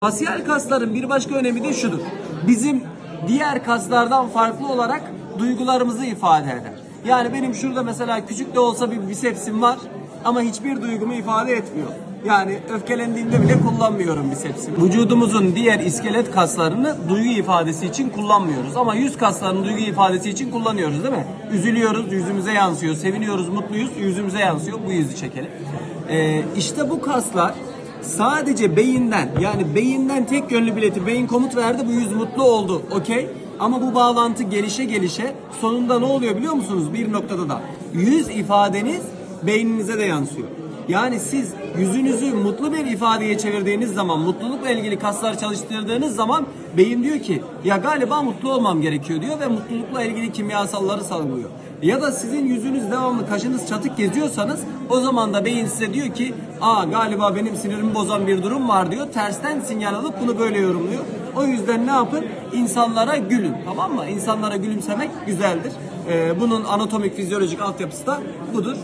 Fasyal kasların bir başka önemi de şudur. Bizim diğer kaslardan farklı olarak duygularımızı ifade eder. Yani benim şurada mesela küçük de olsa bir bisepsim var ama hiçbir duygumu ifade etmiyor. Yani öfkelendiğimde bile kullanmıyorum bisepsimi. Vücudumuzun diğer iskelet kaslarını duygu ifadesi için kullanmıyoruz. Ama yüz kaslarını duygu ifadesi için kullanıyoruz değil mi? Üzülüyoruz, yüzümüze yansıyor. Seviniyoruz, mutluyuz, yüzümüze yansıyor. Bu yüzü çekelim. Ee, işte bu kaslar sadece beyinden yani beyinden tek yönlü bileti beyin komut verdi bu yüz mutlu oldu okey ama bu bağlantı gelişe gelişe sonunda ne oluyor biliyor musunuz bir noktada da yüz ifadeniz beyninize de yansıyor. Yani siz yüzünüzü mutlu bir ifadeye çevirdiğiniz zaman, mutlulukla ilgili kaslar çalıştırdığınız zaman beyin diyor ki ya galiba mutlu olmam gerekiyor diyor ve mutlulukla ilgili kimyasalları salgılıyor. Ya da sizin yüzünüz devamlı kaşınız çatık geziyorsanız o zaman da beyin size diyor ki aa galiba benim sinirimi bozan bir durum var diyor. Tersten sinyal alıp bunu böyle yorumluyor. O yüzden ne yapın? İnsanlara gülün tamam mı? İnsanlara gülümsemek güzeldir. Ee, bunun anatomik fizyolojik altyapısı da budur.